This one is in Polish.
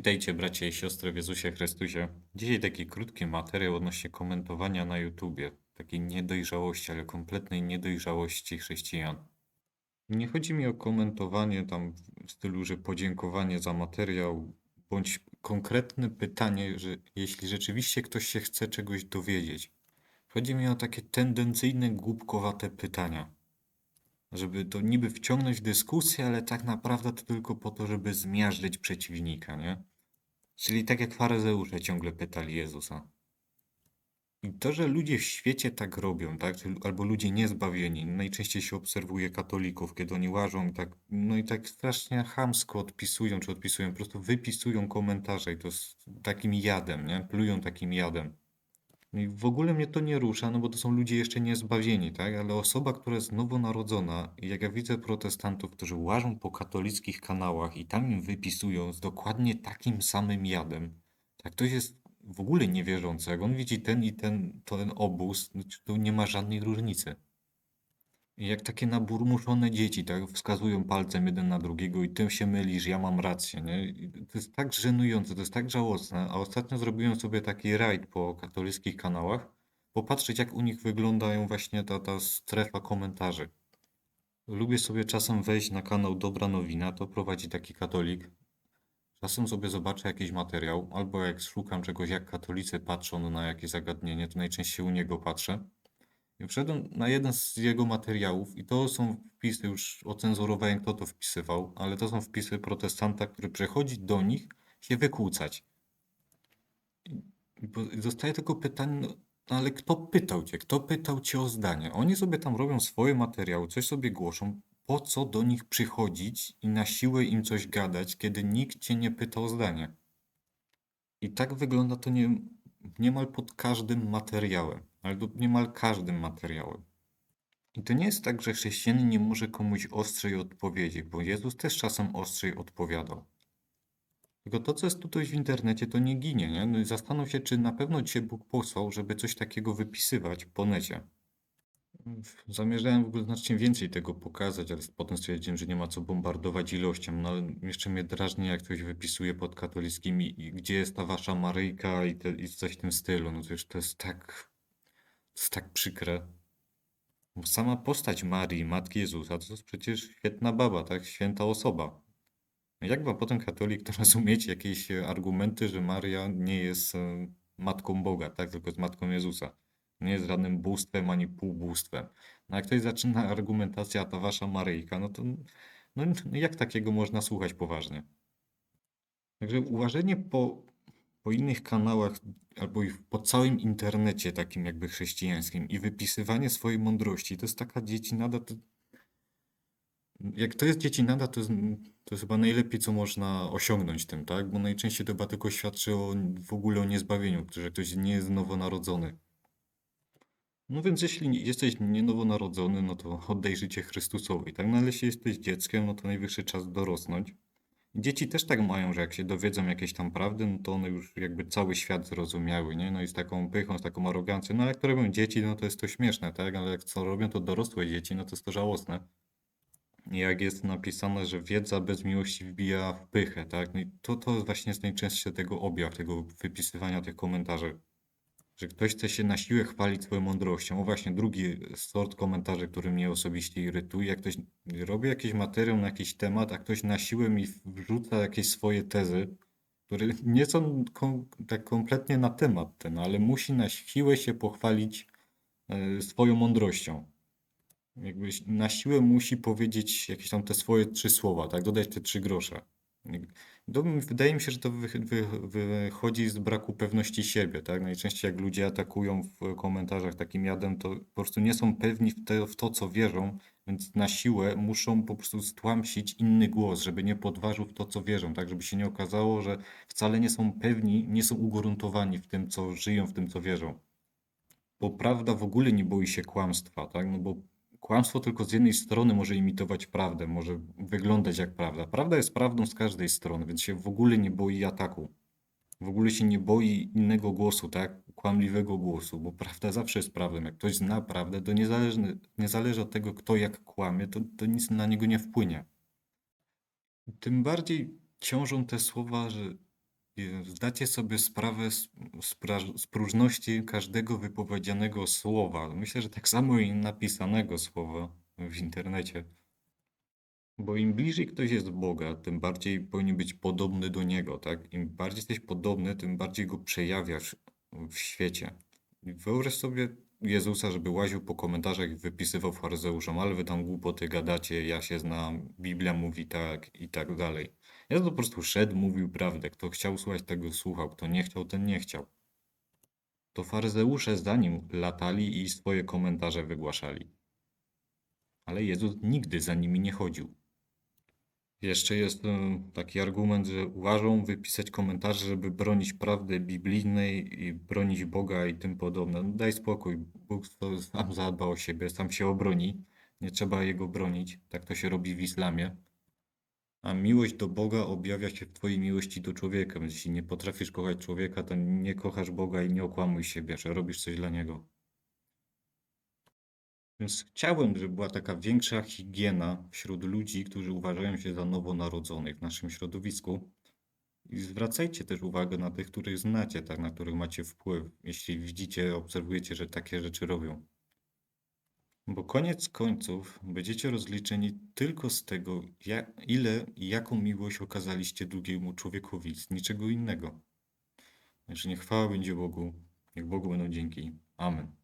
Witajcie bracia i siostry w Jezusie Chrystusie. Dzisiaj taki krótki materiał odnośnie komentowania na YouTubie. Takiej niedojrzałości, ale kompletnej niedojrzałości chrześcijan. Nie chodzi mi o komentowanie tam w stylu, że podziękowanie za materiał, bądź konkretne pytanie, że jeśli rzeczywiście ktoś się chce czegoś dowiedzieć. Chodzi mi o takie tendencyjne, głupkowate pytania. Żeby to niby wciągnąć w dyskusję, ale tak naprawdę to tylko po to, żeby zmiażdżyć przeciwnika, nie? Czyli tak jak faryzeusze ciągle pytali Jezusa. I to, że ludzie w świecie tak robią, tak? Albo ludzie niezbawieni. Najczęściej się obserwuje katolików, kiedy oni łażą tak, no i tak strasznie chamsko odpisują, czy odpisują, po prostu wypisują komentarze i to z takim jadem, nie? Plują takim jadem. I w ogóle mnie to nie rusza, no bo to są ludzie jeszcze niezbawieni, tak? Ale osoba, która jest nowonarodzona, i jak ja widzę protestantów, którzy łażą po katolickich kanałach i tam im wypisują z dokładnie takim samym jadem, tak ktoś jest w ogóle niewierzący, jak on widzi ten i ten, ten obóz, no to nie ma żadnej różnicy. Jak takie naburmuszone dzieci, tak, wskazują palcem jeden na drugiego i tym się mylisz, ja mam rację, nie? I to jest tak żenujące, to jest tak żałosne. A ostatnio zrobiłem sobie taki rajd po katolickich kanałach, popatrzeć jak u nich wyglądają właśnie ta, ta strefa komentarzy. Lubię sobie czasem wejść na kanał Dobra Nowina, to prowadzi taki katolik. Czasem sobie zobaczę jakiś materiał, albo jak szukam czegoś, jak katolicy patrzą na jakieś zagadnienie, to najczęściej u niego patrzę. I wszedłem na jeden z jego materiałów i to są wpisy, już ocenzurowałem kto to wpisywał, ale to są wpisy protestanta, który przychodzi do nich się wykłócać. I zostaje tylko pytanie, no, no ale kto pytał cię? Kto pytał cię o zdanie? Oni sobie tam robią swoje materiały, coś sobie głoszą. Po co do nich przychodzić i na siłę im coś gadać, kiedy nikt cię nie pyta o zdanie? I tak wygląda to nie, niemal pod każdym materiałem, ale do- niemal każdym materiałem. I to nie jest tak, że chrześcijanin nie może komuś ostrzej odpowiedzieć, bo Jezus też czasem ostrzej odpowiadał. Tylko to, co jest tutaj w internecie, to nie ginie, nie? No i zastanów się, czy na pewno Cię Bóg posłał, żeby coś takiego wypisywać po necie. Zamierzałem w ogóle znacznie więcej tego pokazać, ale potem stwierdziłem, że nie ma co bombardować ilością. No ale jeszcze mnie drażni, jak ktoś wypisuje pod katolickimi, gdzie jest ta wasza Maryjka i, te, i coś w tym stylu. No to już to jest tak, jest tak przykre. Bo sama postać Marii, Matki Jezusa, to jest przecież świetna baba, tak? Święta osoba. No Jak ma potem katolik to rozumieć jakieś e, argumenty, że Maria nie jest e, matką Boga, tak? Tylko jest matką Jezusa. Nie jest żadnym bóstwem ani półbóstwem. No jak ktoś zaczyna argumentację, a ta wasza Maryjka, no to no, no jak takiego można słuchać poważnie? Także uważanie po, po innych kanałach albo po całym internecie takim jakby chrześcijańskim i wypisywanie swojej mądrości, to jest taka dziecinada, to, jak to jest dziecinada, to jest, to jest chyba najlepiej, co można osiągnąć tym, tak? Bo najczęściej to chyba tylko świadczy o, w ogóle o niezbawieniu, że ktoś nie jest nowonarodzony. No więc jeśli jesteś nienowonarodzony, no to oddaj życie Chrystusowi, tak? No ale jeśli jesteś dzieckiem, no to najwyższy czas dorosnąć. Dzieci też tak mają, że jak się dowiedzą jakiejś tam prawdy, no to one już jakby cały świat zrozumiały, nie? No i z taką pychą, z taką arogancją. No ale jak to robią dzieci, no to jest to śmieszne, tak? Ale jak co robią to dorosłe dzieci, no to jest to żałosne. I Jak jest napisane, że wiedza bez miłości wbija w pychę, tak? No i to, to właśnie jest najczęstszy tego objaw, tego wypisywania tych komentarzy. Że ktoś chce się na siłę chwalić swoją mądrością. O właśnie, drugi sort komentarzy, który mnie osobiście irytuje, jak ktoś robi jakiś materiał na jakiś temat, a ktoś na siłę mi wrzuca jakieś swoje tezy, które nie są kom tak kompletnie na temat ten, ale musi na siłę się pochwalić e, swoją mądrościcią. Jakbyś na siłę musi powiedzieć jakieś tam te swoje trzy słowa, tak? Dodać te trzy grosze. Wydaje mi się, że to wy, wy, wychodzi z braku pewności siebie, tak? Najczęściej jak ludzie atakują w komentarzach takim jadem, to po prostu nie są pewni w, te, w to, co wierzą, więc na siłę muszą po prostu stłamsić inny głos, żeby nie podważył w to, co wierzą, tak? Żeby się nie okazało, że wcale nie są pewni, nie są ugruntowani w tym, co żyją, w tym, co wierzą. Bo prawda w ogóle nie boi się kłamstwa, tak? No bo kłamstwo tylko z jednej strony może imitować prawdę, może wyglądać jak prawda. Prawda jest prawdą z każdej strony, więc się w ogóle nie boi ataku. W ogóle się nie boi innego głosu, tak? Kłamliwego głosu, bo prawda zawsze jest prawdą. Jak ktoś zna prawdę, to niezależnie, niezależnie od tego, kto jak kłamie, to, to nic na niego nie wpłynie. Tym bardziej ciążą te słowa, że zdacie sobie sprawę z, z, próżności każdego wypowiedzianego słowa. Myślę, że tak samo i napisanego słowa w internecie. Bo im bliżej ktoś jest Boga, tym bardziej powinien być podobny do Niego, tak? Im bardziej jesteś podobny, tym bardziej Go przejawiasz w świecie. Wyobraź sobie Jezusa, żeby łaził po komentarzach i wypisywał faryzeuszom, ale wy tam głupoty gadacie, ja się znam, Biblia mówi tak i tak dalej. Ja po prostu szedł, mówił prawdę. Kto chciał słuchać, tego słuchał. Kto nie chciał, ten nie chciał. To faryzeusze za nim latali i swoje komentarze wygłaszali. Ale Jezus nigdy za nimi nie chodził. Jeszcze jest e, taki argument, że uważą wypisać komentarze, żeby bronić prawdy biblijnej i bronić Boga i tym podobne. No daj spokój, Bóg to sam zadba o siebie, sam się obroni. Nie trzeba Jego bronić. Tak to się robi w islamie. A miłość do Boga objawia się w Twojej miłości do człowieka. Więc Jeśli nie potrafisz kochać człowieka, to nie kochasz Boga i nie okłamuj siebie, że robisz coś dla Niego. Więc chciałbym, żeby była taka większa higiena wśród ludzi, którzy uważają się za nowonarodzonych w naszym środowisku. I zwracajcie też uwagę na tych, których znacie, tak, na których macie wpływ, jeśli widzicie, obserwujecie, że takie rzeczy robią. Bo koniec końców będziecie rozliczeni tylko z tego, ja, ile i jaką miłość okazaliście drugiemu człowiekowi, z niczego innego. Także niech chwała będzie Bogu, niech Bogu będą dzięki. Amen.